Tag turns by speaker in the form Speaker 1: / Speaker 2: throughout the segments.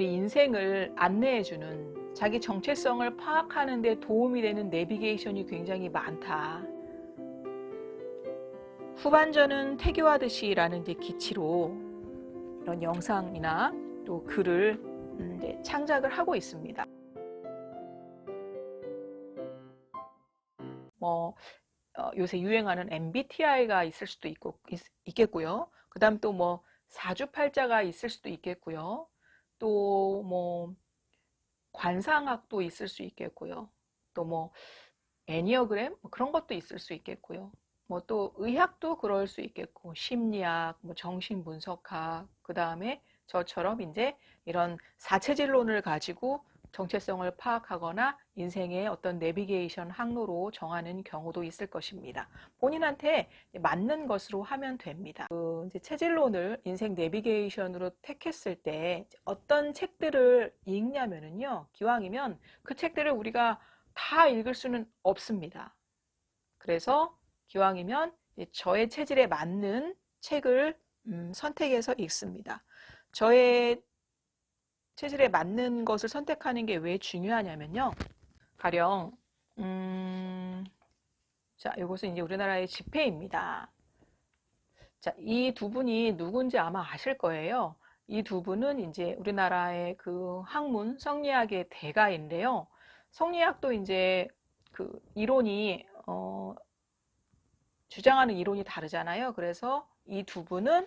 Speaker 1: 우리 인생을 안내해주는 자기 정체성을 파악하는 데 도움이 되는 내비게이션이 굉장히 많다. 후반전은 태교하듯이 라는 이제 기치로 이런 영상이나 또 글을 음, 이제 창작을 하고 있습니다. 뭐 어, 요새 유행하는 MBTI가 있을 수도 있고 있, 겠고요 그 다음 또 뭐 사주팔자가 있을 수도 있겠고요. 또 뭐 관상학도 있을 수 있겠고요. 또 뭐 애니어그램 뭐 그런 것도 있을 수 있겠고요. 뭐 또 의학도 그럴 수 있겠고 심리학, 뭐 정신분석학, 그 다음에 저처럼 이제 이런 사체질론을 가지고 정체성을 파악하거나 인생의 어떤 내비게이션 항로로 정하는 경우도 있을 것입니다. 본인한테 맞는 것으로 하면 됩니다. 그 이제 체질론을 인생 내비게이션으로 택했을 때 어떤 책들을 읽냐면은요, 기왕이면 그 책들을 우리가 다 읽을 수는 없습니다. 그래서 기왕이면 저의 체질에 맞는 책을 음, 선택해서 읽습니다. 저의 체질에 맞는 것을 선택하는 게 왜 중요하냐면요. 가령 음, 자, 이것은 이제 우리나라의 지폐입니다. 자, 이 두 분이 누군지 아마 아실 거예요. 이 두 분은 이제 우리나라의 그 학문 성리학의 대가인데요. 성리학도 이제 그 이론이 어, 주장하는 이론이 다르잖아요. 그래서 이 두 분은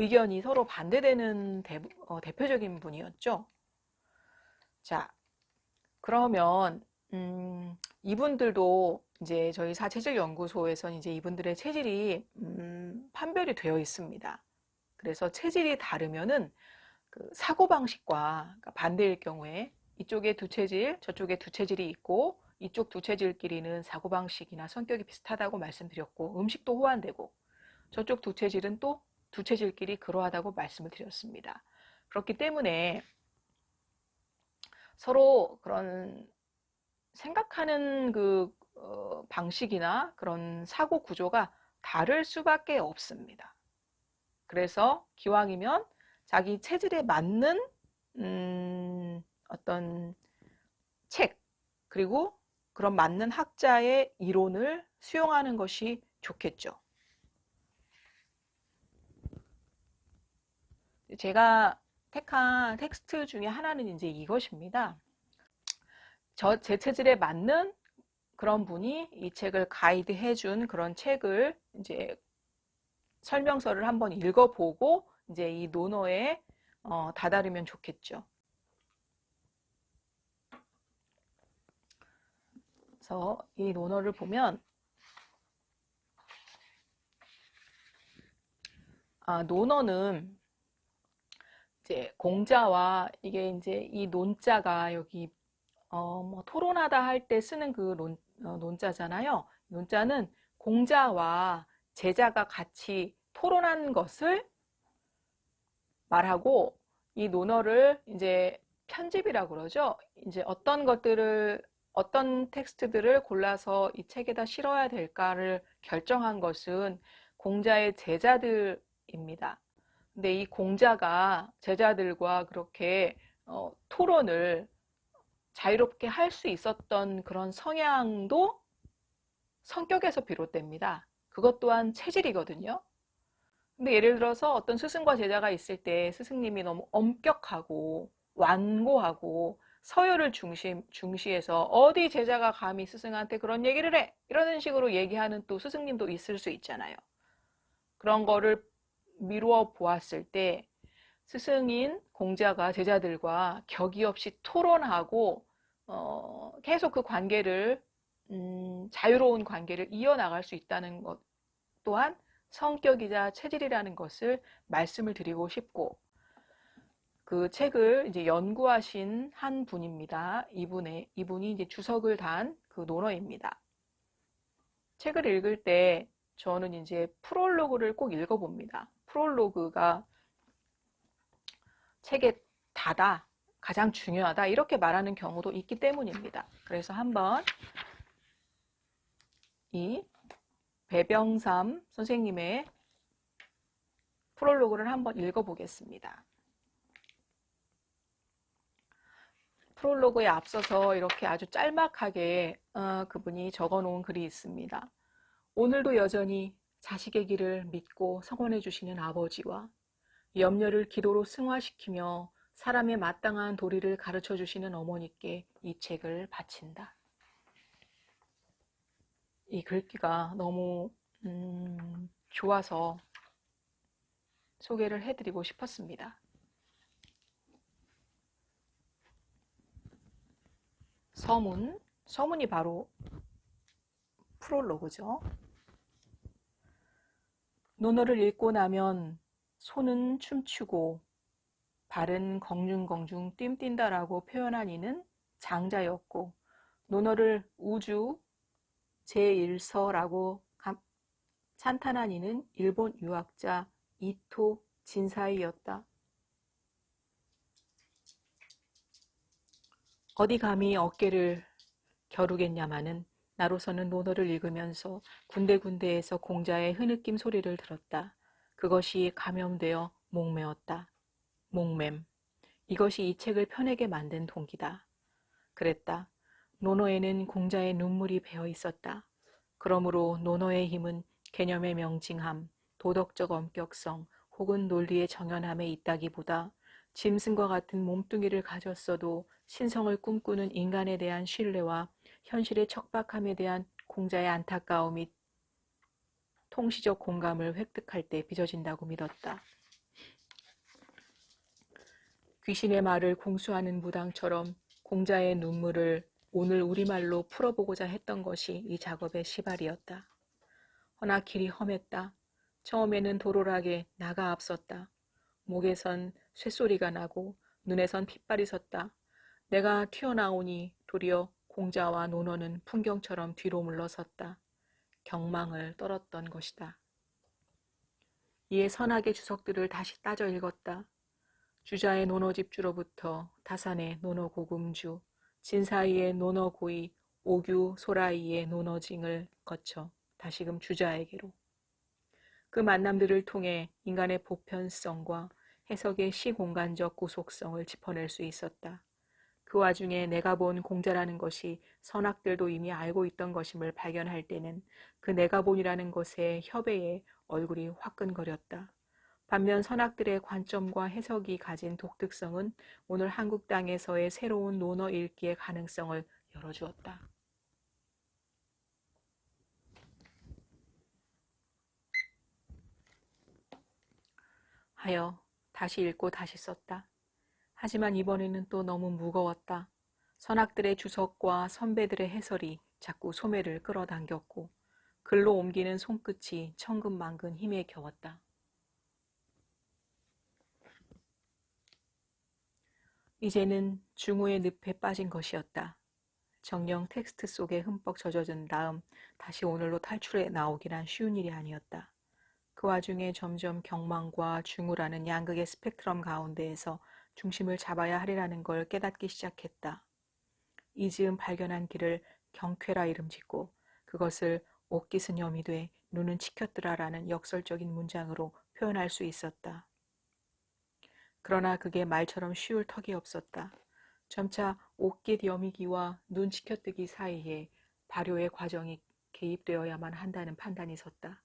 Speaker 1: 의견이 서로 반대되는 대, 어, 대표적인 분이었죠. 자, 그러면 음, 이분들도 이제 저희 사체질 연구소에서는 이제 이분들의 체질이 음, 판별이 되어 있습니다. 그래서 체질이 다르면은 그 사고 방식과 그러니까 반대일 경우에 이쪽에 두 체질, 저쪽에 두 체질이 있고 이쪽 두 체질끼리는 사고 방식이나 성격이 비슷하다고 말씀드렸고 음식도 호환되고 저쪽 두 체질은 또 두 체질끼리 그러하다고 말씀을 드렸습니다. 그렇기 때문에 서로 그런 생각하는 그 어, 방식이나 그런 사고 구조가 다를 수밖에 없습니다. 그래서 기왕이면 자기 체질에 맞는 음, 어떤 책 그리고 그런 맞는 학자의 이론을 수용하는 것이 좋겠죠. 제가 택한 텍스트 중에 하나는 이제 이것입니다. 저 제 체질에 맞는 그런 분이 이 책을 가이드해 준 그런 책을 이제 설명서를 한번 읽어보고 이제 이 논어에 어, 다다르면 좋겠죠. 그래서 이 논어를 보면 아, 논어는 이제 공자와 이게 이제 이 논자가 여기 어, 뭐 토론하다 할 때 쓰는 그 논, 어, 논자잖아요. 논자는 공자와 제자가 같이 토론한 것을 말하고 이 논어를 이제 편집이라고 그러죠. 이제 어떤 것들을 어떤 텍스트들을 골라서 이 책에다 실어야 될까를 결정한 것은 공자의 제자들입니다. 근데 이 공자가 제자들과 그렇게 어, 토론을 자유롭게 할 수 있었던 그런 성향도 성격에서 비롯됩니다. 그것 또한 체질이거든요. 근데 예를 들어서 어떤 스승과 제자가 있을 때 스승님이 너무 엄격하고 완고하고 서열을 중심, 중시해서 어디 제자가 감히 스승한테 그런 얘기를 해! 이러는 식으로 얘기하는 또 스승님도 있을 수 있잖아요. 그런 거를 미루어 보았을 때 스승인 공자가 제자들과 격이 없이 토론하고 어, 계속 그 관계를 음, 자유로운 관계를 이어나갈 수 있다는 것 또한 성격이자 체질이라는 것을 말씀을 드리고 싶고 그 책을 이제 연구하신 한 분입니다. 이분의 이분이 이제 주석을 단 그 논어입니다. 책을 읽을 때 저는 이제 프롤로그를 꼭 읽어봅니다. 프롤로그가 책의 다다, 가장 중요하다 이렇게 말하는 경우도 있기 때문입니다. 그래서 한번 이 배병삼 선생님의 프롤로그를 한번 읽어보겠습니다. 프롤로그에 앞서서 이렇게 아주 짤막하게 어, 그분이 적어 놓은 글이 있습니다. 오늘도 여전히 자식의 길을 믿고 성원해 주시는 아버지와 염려를 기도로 승화시키며 사람의 마땅한 도리를 가르쳐 주시는 어머니께 이 책을 바친다. 이 글귀가 너무 음, 좋아서 소개를 해드리고 싶었습니다. 서문, 서문이 바로 프롤로그죠. 논어를 읽고 나면 손은 춤추고 발은 공중공중 뜀뛴다라고 표현한 이는 장자였고 논어를 우주 제1서라고 찬탄한 이는 일본 유학자 이토 진사이였다. 어디 감히 어깨를 겨루겠냐마는 나로서는 논어를 읽으면서 군데군데에서 공자의 흐느낌 소리를 들었다. 그것이 감염되어 목매었다. 목맴. 이것이 이 책을 펴내게 만든 동기다. 그랬다. 논어에는 공자의 눈물이 배어 있었다. 그러므로 논어의 힘은 개념의 명징함, 도덕적 엄격성 혹은 논리의 정연함에 있다기보다 짐승과 같은 몸뚱이를 가졌어도 신성을 꿈꾸는 인간에 대한 신뢰와 현실의 척박함에 대한 공자의 안타까움이 통시적 공감을 획득할 때 빚어진다고 믿었다. 귀신의 말을 공수하는 무당처럼 공자의 눈물을 오늘 우리말로 풀어보고자 했던 것이 이 작업의 시발이었다. 허나 길이 험했다. 처음에는 도로락에 나가 앞섰다. 목에선 쇳소리가 나고 눈에선 핏발이 섰다. 내가 튀어나오니 도리어 공자와 논어는 풍경처럼 뒤로 물러섰다. 경망을 떨었던 것이다. 이에 선악의 주석들을 다시 따져 읽었다. 주자의 논어집주로부터 다산의 논어고금주, 진사이의 논어고이, 오규 소라이의 논어징을 거쳐 다시금 주자에게로 그 만남들을 통해 인간의 보편성과 해석의 시공간적 구속성을 짚어낼 수 있었다. 그 와중에 내가 본 공자라는 것이 선악들도 이미 알고 있던 것임을 발견할 때는 그 내가 본이라는 것의 협회에 얼굴이 화끈거렸다. 반면 선악들의 관점과 해석이 가진 독특성은 오늘 한국 땅에서의 새로운 논어 읽기의 가능성을 열어주었다. 하여 다시 읽고 다시 썼다. 하지만 이번에는 또 너무 무거웠다. 선악들의 주석과 선배들의 해설이 자꾸 소매를 끌어당겼고 글로 옮기는 손끝이 천근만근 힘에 겨웠다. 이제는 중후의 늪에 빠진 것이었다. 정령 텍스트 속에 흠뻑 젖어든 다음 다시 오늘로 탈출해 나오기란 쉬운 일이 아니었다. 그 와중에 점점 경망과 중후라는 양극의 스펙트럼 가운데에서 중심을 잡아야 하리라는 걸 깨닫기 시작했다. 이 즈음 발견한 길을 경쾌라 이름 짓고 그것을 옷깃은 염이 돼 눈은 치켰더라라는 역설적인 문장으로 표현할 수 있었다. 그러나 그게 말처럼 쉬울 턱이 없었다. 점차 옷깃 여미기와 눈 치켜뜨기 사이에 발효의 과정이 개입되어야만 한다는 판단이 섰다.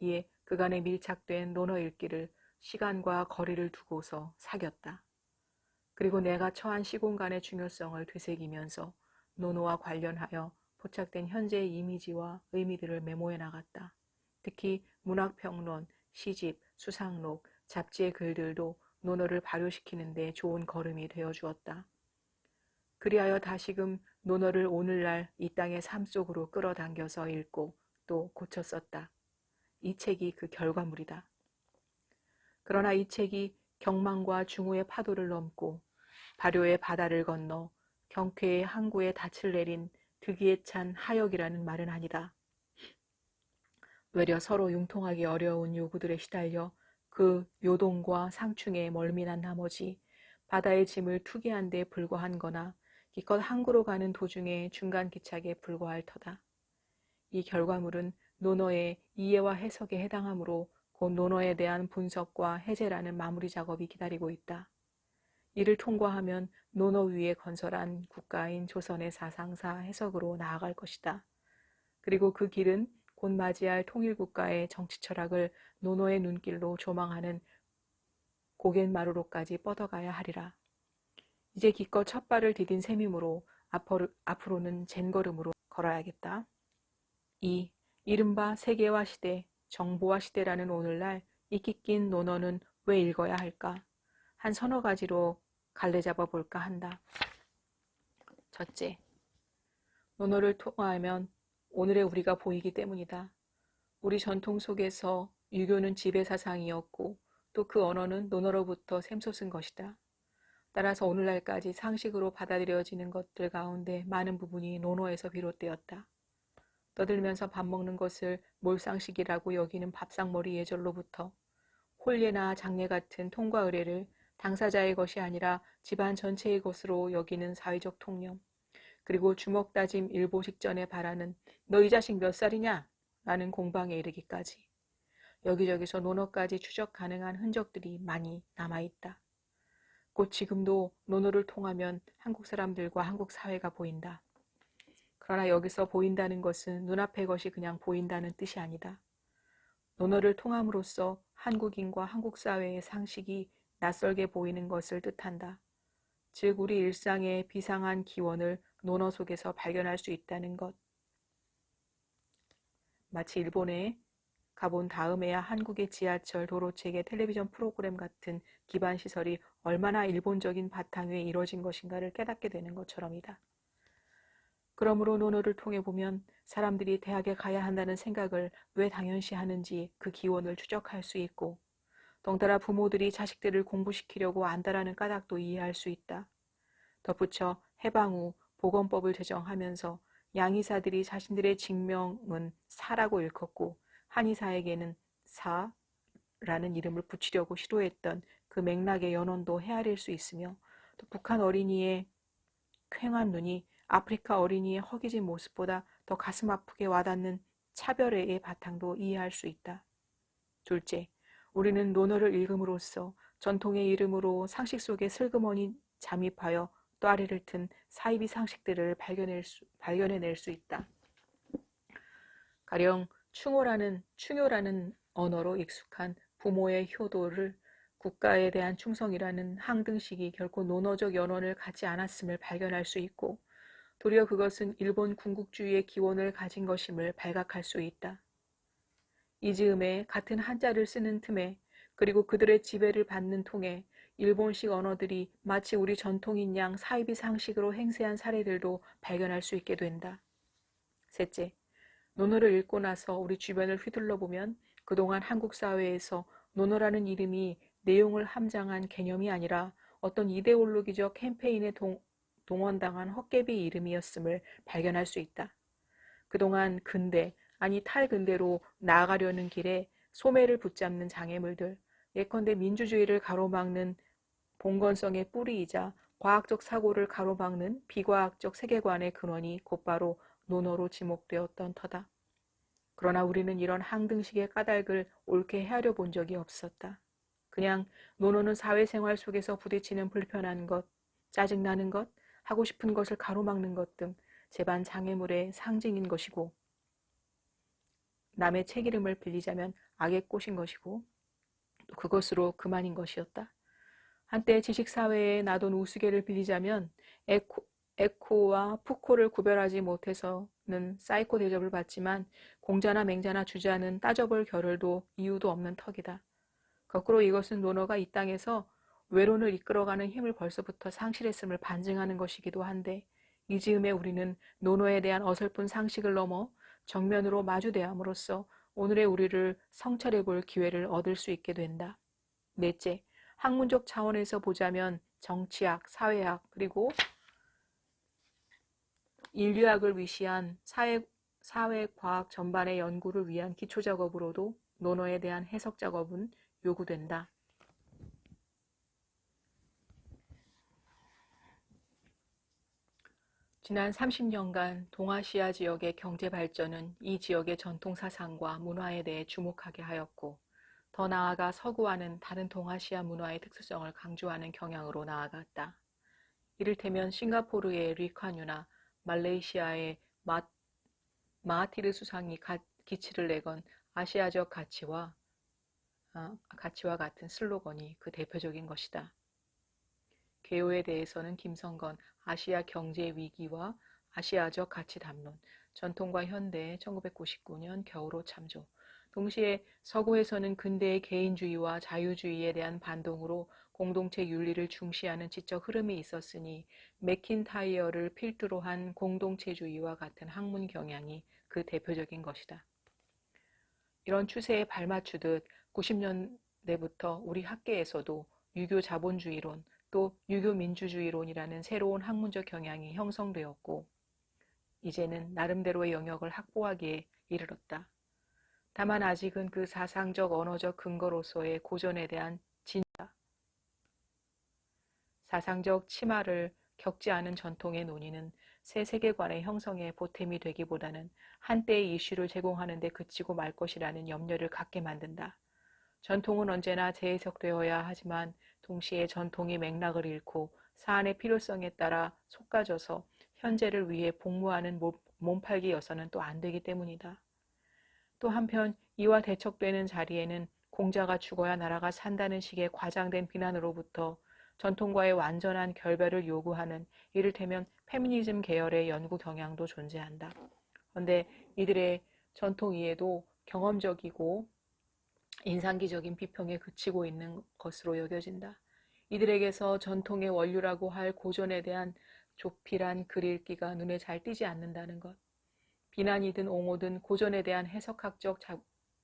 Speaker 1: 이에 그간에 밀착된 논어 읽기를 시간과 거리를 두고서 사귀었다. 그리고 내가 처한 시공간의 중요성을 되새기면서 논어와 관련하여 포착된 현재의 이미지와 의미들을 메모해 나갔다. 특히 문학평론, 시집, 수상록, 잡지의 글들도 논어를 발효시키는 데 좋은 걸음이 되어 주었다. 그리하여 다시금 논어를 오늘날 이 땅의 삶 속으로 끌어당겨서 읽고 또 고쳐 썼다. 이 책이 그 결과물이다. 그러나 이 책이 경망과 중후의 파도를 넘고 발효의 바다를 건너 경쾌의 항구에 닻을 내린 득이에 찬 하역이라는 말은 아니다. 외려 서로 융통하기 어려운 요구들에 시달려 그 요동과 상충에 멀미난 나머지 바다의 짐을 투기한 데 불과한 거나 기껏 항구로 가는 도중에 중간 기착에 불과할 터다. 이 결과물은 논어의 이해와 해석에 해당하므로 곧 논어에 대한 분석과 해제라는 마무리 작업이 기다리고 있다. 이를 통과하면 논어 위에 건설한 국가인 조선의 사상사 해석으로 나아갈 것이다. 그리고 그 길은 곧 맞이할 통일국가의 정치 철학을 논어의 눈길로 조망하는 고갯마루로까지 뻗어가야 하리라. 이제 기껏 첫 발을 디딘 셈이므로 앞으로는 젠걸음으로 걸어야겠다. 2. 이른바 세계화 시대, 정보화 시대라는 오늘날 익히 낀 논어는 왜 읽어야 할까? 한 서너 가지로 갈래 잡아 볼까 한다. 첫째, 논어를 통하면 오늘의 우리가 보이기 때문이다. 우리 전통 속에서 유교는 지배 사상이었고 또 그 언어는 논어로부터 샘솟은 것이다. 따라서 오늘날까지 상식으로 받아들여지는 것들 가운데 많은 부분이 논어에서 비롯되었다. 떠들면서 밥 먹는 것을 몰상식이라고 여기는 밥상머리 예절로부터 홀례나 장례 같은 통과 의례를 당사자의 것이 아니라 집안 전체의 것으로 여기는 사회적 통념, 그리고 주먹 다짐 일보 식전에 바라는 너 이 자식 몇 살이냐? 라는 공방에 이르기까지 여기저기서 논어까지 추적 가능한 흔적들이 많이 남아있다. 곧 지금도 논어를 통하면 한국 사람들과 한국 사회가 보인다. 그러나 여기서 보인다는 것은 눈앞의 것이 그냥 보인다는 뜻이 아니다. 논어를 통함으로써 한국인과 한국 사회의 상식이 낯설게 보이는 것을 뜻한다. 즉, 우리 일상의 비상한 기원을 논어 속에서 발견할 수 있다는 것. 마치 일본에 가본 다음에야 한국의 지하철, 도로체계, 텔레비전 프로그램 같은 기반 시설이 얼마나 일본적인 바탕 위에 이루어진 것인가를 깨닫게 되는 것처럼이다. 그러므로 논어를 통해 보면 사람들이 대학에 가야 한다는 생각을 왜 당연시 하는지 그 기원을 추적할 수 있고 덩달아 부모들이 자식들을 공부시키려고 안다라는 까닭도 이해할 수 있다. 덧붙여 해방 후 보건법을 제정하면서 양의사들이 자신들의 직명은 사라고 일컫고 한의사에게는 사라는 이름을 붙이려고 시도했던 그 맥락의 연원도 헤아릴 수 있으며 또 북한 어린이의 퀭한 눈이 아프리카 어린이의 허기진 모습보다 더 가슴 아프게 와닿는 차별의 바탕도 이해할 수 있다. 둘째, 우리는 논어를 읽음으로써 전통의 이름으로 상식 속에 슬그머니 잠입하여 또아리를 튼 사이비 상식들을 발견해낼 수, 발견해낼 수 있다. 가령 충호라는 충효라는 언어로 익숙한 부모의 효도를 국가에 대한 충성이라는 항등식이 결코 논어적 연원을 갖지 않았음을 발견할 수 있고 도리어 그것은 일본 군국주의의 기원을 가진 것임을 발각할 수 있다. 이 즈음에 같은 한자를 쓰는 틈에 그리고 그들의 지배를 받는 통에 일본식 언어들이 마치 우리 전통인 양 사이비 상식으로 행세한 사례들도 발견할 수 있게 된다. 셋째, 논어를 읽고 나서 우리 주변을 휘둘러 보면 그동안 한국 사회에서 논어라는 이름이 내용을 함장한 개념이 아니라 어떤 이데올로기적 캠페인에 동, 동원당한 헛개비 이름이었음을 발견할 수 있다. 그동안 근대, 아니 탈근대로 나아가려는 길에 소매를 붙잡는 장애물들, 예컨대 민주주의를 가로막는 봉건성의 뿌리이자 과학적 사고를 가로막는 비과학적 세계관의 근원이 곧바로 논어로 지목되었던 터다. 그러나 우리는 이런 항등식의 까닭을 옳게 헤아려 본 적이 없었다. 그냥 논어는 사회생활 속에서 부딪히는 불편한 것, 짜증나는 것, 하고 싶은 것을 가로막는 것등 제반 장애물의 상징인 것이고 남의 책 이름을 빌리자면 악의 꽃인 것이고 또 그것으로 그만인 것이었다. 한때 지식사회에 나돈 우스개를 빌리자면 에코, 에코와 푸코를 구별하지 못해서는 사이코 대접을 받지만 공자나 맹자나 주자는 따져볼 겨를도 이유도 없는 턱이다. 거꾸로 이것은 논어가 이 땅에서 외론을 이끌어가는 힘을 벌써부터 상실했음을 반증하는 것이기도 한데 이 즈음에 우리는 논어에 대한 어설픈 상식을 넘어 정면으로 마주대함으로써 오늘의 우리를 성찰해 볼 기회를 얻을 수 있게 된다. 넷째, 학문적 차원에서 보자면 정치학, 사회학, 그리고 인류학을 위시한 사회, 사회과학 전반의 연구를 위한 기초 작업으로도 논어에 대한 해석 작업은 요구된다. 지난 30년간 동아시아 지역의 경제 발전은 이 지역의 전통 사상과 문화에 대해 주목하게 하였고 더 나아가 서구와는 다른 동아시아 문화의 특수성을 강조하는 경향으로 나아갔다. 이를테면 싱가포르의 리카뉴나 말레이시아의 마, 마하티르 수상이 가, 기치를 내건 아시아적 가치와 아, 가치와 같은 슬로건이 그 대표적인 것이다. 개요에 대해서는 김성건 아시아 경제 위기와 아시아적 가치 담론, 전통과 현대 1999년 겨울호 참조. 동시에 서구에서는 근대의 개인주의와 자유주의에 대한 반동으로 공동체 윤리를 중시하는 지적 흐름이 있었으니 맥킨타이어를 필두로 한 공동체주의와 같은 학문 경향이 그 대표적인 것이다. 이런 추세에 발맞추듯 90년대부터 우리 학계에서도 유교 자본주의론 또 유교 민주주의론이라는 새로운 학문적 경향이 형성되었고 이제는 나름대로의 영역을 확보하기에 이르렀다. 다만 아직은 그 사상적 언어적 근거로서의 고전에 대한 진짜 사상적 치마를 겪지 않은 전통의 논의는 새 세계관의 형성에 보탬이 되기보다는 한때의 이슈를 제공하는 데 그치고 말 것이라는 염려를 갖게 만든다. 전통은 언제나 재해석되어야 하지만 동시에 전통이 맥락을 잃고 사안의 필요성에 따라 속가져서 현재를 위해 복무하는 몸팔기 여서는 또 안 되기 때문이다. 또 한편 이와 대척되는 자리에는 공자가 죽어야 나라가 산다는 식의 과장된 비난으로부터 전통과의 완전한 결별을 요구하는 이를테면 페미니즘 계열의 연구 경향도 존재한다. 그런데 이들의 전통 이해도 경험적이고 인상기적인 비평에 그치고 있는 것으로 여겨진다. 이들에게서 전통의 원류라고 할 고전에 대한 조필한 글 읽기가 눈에 잘 띄지 않는다는 것. 비난이든 옹호든 고전에 대한 해석학적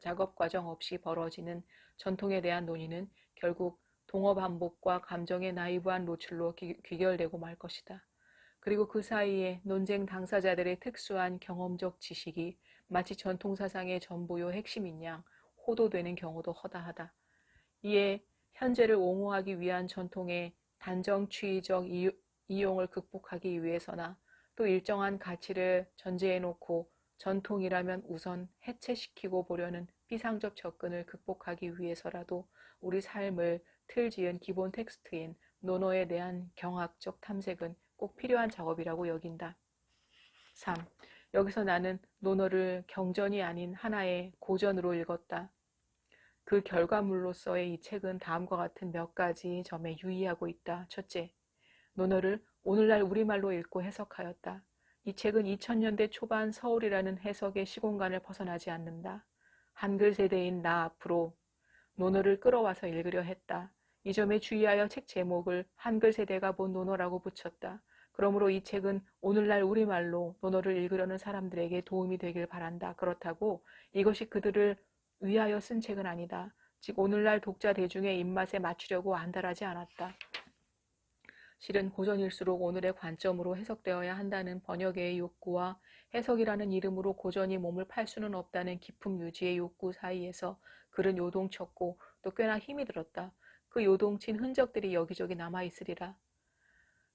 Speaker 1: 작업 과정 없이 벌어지는 전통에 대한 논의는 결국 동어 반복과 감정의 나이브한 노출로 귀결되고 말 것이다. 그리고 그 사이에 논쟁 당사자들의 특수한 경험적 지식이 마치 전통사상의 전부요 핵심인 양 호도되는 경우도 허다하다. 이에 현재를 옹호하기 위한 전통의 단정추의적 이용을 극복하기 위해서나 또 일정한 가치를 전제해 놓고 전통이라면 우선 해체시키고 보려는 비상적 접근을 극복하기 위해서라도 우리 삶을 틀지은 기본 텍스트인 논어에 대한 경학적 탐색은 꼭 필요한 작업이라고 여긴다. 3. 여기서 나는 논어를 경전이 아닌 하나의 고전으로 읽었다. 그 결과물로서의 이 책은 다음과 같은 몇 가지 점에 유의하고 있다. 첫째, 논어를 오늘날 우리말로 읽고 해석하였다. 이 책은 2000년대 초반 서울이라는 해석의 시공간을 벗어나지 않는다. 한글 세대인 나 앞으로 논어를 끌어와서 읽으려 했다. 이 점에 주의하여 책 제목을 한글 세대가 본 논어라고 붙였다. 그러므로 이 책은 오늘날 우리말로 논어를 읽으려는 사람들에게 도움이 되길 바란다. 그렇다고 이것이 그들을 위하여 쓴 책은 아니다. 즉 오늘날 독자 대중의 입맛에 맞추려고 안달하지 않았다. 실은 고전일수록 오늘의 관점으로 해석되어야 한다는 번역의 욕구와 해석이라는 이름으로 고전이 몸을 팔 수는 없다는 기품 유지의 욕구 사이에서 글은 요동쳤고 또 꽤나 힘이 들었다. 그 요동친 흔적들이 여기저기 남아있으리라.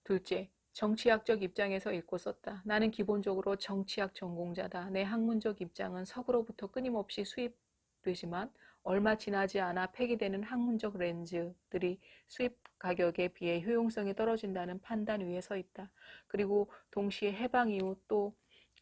Speaker 1: 둘째, 정치학적 입장에서 읽고 썼다. 나는 기본적으로 정치학 전공자다. 내 학문적 입장은 서구로부터 끊임없이 수입되지만 얼마 지나지 않아 폐기되는 학문적 렌즈들이 수입 가격에 비해 효용성이 떨어진다는 판단 위에 서 있다. 그리고 동시에 해방 이후 또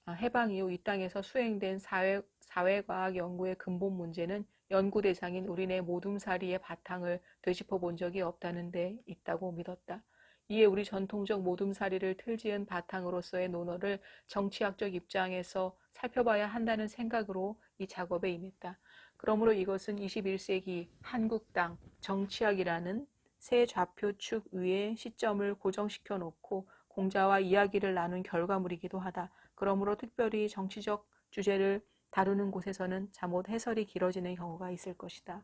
Speaker 1: 아, 해방 이후 이 땅에서 수행된 사회, 사회과학 연구의 근본 문제는 연구 대상인 우리네 모둠사리의 바탕을 되짚어 본 적이 없다는 데 있다고 믿었다. 이에 우리 전통적 모둠사리를 틀지은 바탕으로서의 논어를 정치학적 입장에서 살펴봐야 한다는 생각으로 이 작업에 임했다. 그러므로 이것은 21세기 한국 땅 정치학이라는 새 좌표축 위에 시점을 고정시켜 놓고 공자와 이야기를 나눈 결과물이기도 하다. 그러므로 특별히 정치적 주제를 다루는 곳에서는 잠옷 해설이 길어지는 경우가 있을 것이다.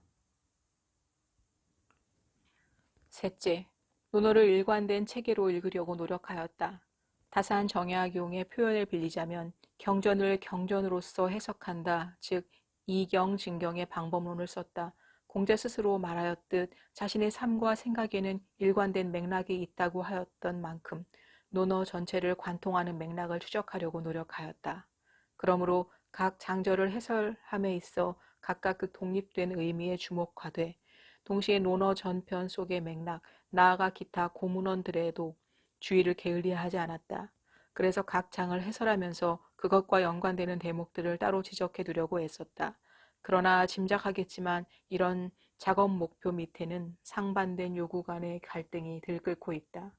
Speaker 1: 셋째, 논어를 일관된 체계로 읽으려고 노력하였다. 다산 정약 용의 표현을 빌리자면 경전을 경전으로서 해석한다. 즉 이경 진경의 방법론을 썼다. 공자 스스로 말하였듯 자신의 삶과 생각에는 일관된 맥락이 있다고 하였던 만큼 논어 전체를 관통하는 맥락을 추적하려고 노력하였다. 그러므로 각 장절을 해설함에 있어 각각 그 독립된 의미에 주목하되 동시에 논어 전편 속의 맥락, 나아가 기타 고문원들에도 주의를 게을리하지 않았다. 그래서 각 장을 해설하면서 그것과 연관되는 대목들을 따로 지적해 두려고 애썼다. 그러나 짐작하겠지만 이런 작업 목표 밑에는 상반된 요구 간의 갈등이 들끓고 있다.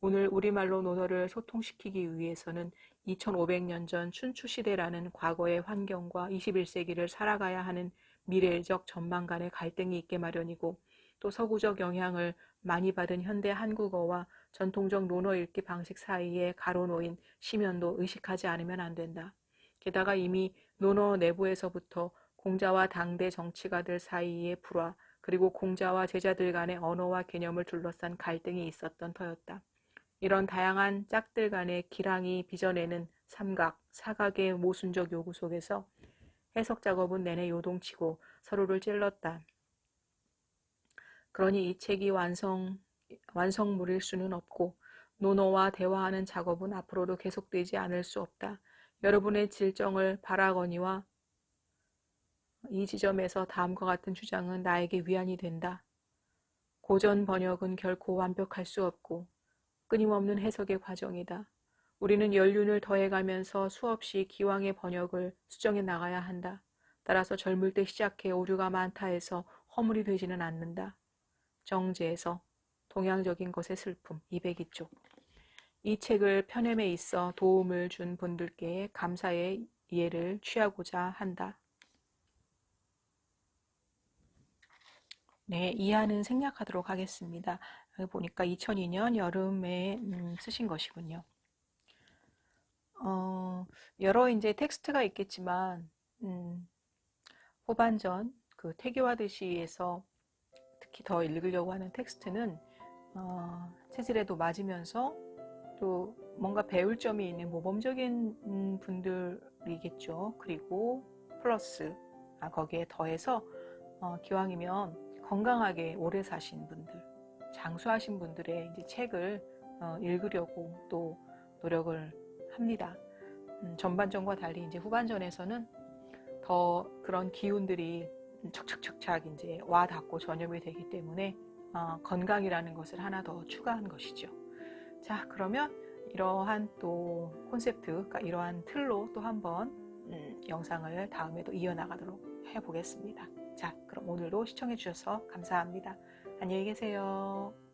Speaker 1: 오늘 우리말로 논어를 소통시키기 위해서는 2500년 전 춘추시대라는 과거의 환경과 21세기를 살아가야 하는 미래적 전망 간의 갈등이 있게 마련이고 또 서구적 영향을 많이 받은 현대 한국어와 전통적 논어 읽기 방식 사이에 가로놓인 심연도 의식하지 않으면 안 된다. 게다가 이미 논어 내부에서부터 공자와 당대 정치가들 사이의 불화 그리고 공자와 제자들 간의 언어와 개념을 둘러싼 갈등이 있었던 터였다. 이런 다양한 짝들 간의 기랑이 빚어내는 삼각, 사각의 모순적 요구 속에서 해석 작업은 내내 요동치고 서로를 찔렀다. 그러니 이 책이 완성, 완성물일 수는 없고 논어와 대화하는 작업은 앞으로도 계속되지 않을 수 없다. 여러분의 질정을 바라거니와 이 지점에서 다음과 같은 주장은 나에게 위안이 된다. 고전 번역은 결코 완벽할 수 없고 끊임없는 해석의 과정이다. 우리는 연륜을 더해가면서 수없이 기왕의 번역을 수정해 나가야 한다. 따라서 젊을 때 시작해 오류가 많다 해서 허물이 되지는 않는다. 정제에서 동양적인 것의 슬픔 202쪽 이 책을 펴냄에 있어 도움을 준 분들께 감사의 이해를 취하고자 한다. 네, 이하는 생략하도록 하겠습니다. 보니까 2002년 여름에 음, 쓰신 것이군요. 어, 여러 이제 텍스트가 있겠지만 음, 후반전 그 태교하듯이에서 특히 더 읽으려고 하는 텍스트는 어, 체질에도 맞으면서 또 뭔가 배울 점이 있는 모범적인 음, 분들이겠죠. 그리고 플러스 아, 거기에 더해서 어, 기왕이면 건강하게 오래 사신 분들, 장수하신 분들의 이제 책을 어, 읽으려고 또 노력을 합니다. 음, 전반전과 달리 이제 후반전에서는 더 그런 기운들이 척척척착 이제 와 닿고 전염이 되기 때문에 어, 건강이라는 것을 하나 더 추가한 것이죠. 자, 그러면 이러한 또 콘셉트, 그러니까 이러한 틀로 또 한번 음, 영상을 다음에도 이어나가도록 해보겠습니다. 자, 그럼 오늘도 시청해 주셔서 감사합니다. 안녕히 계세요.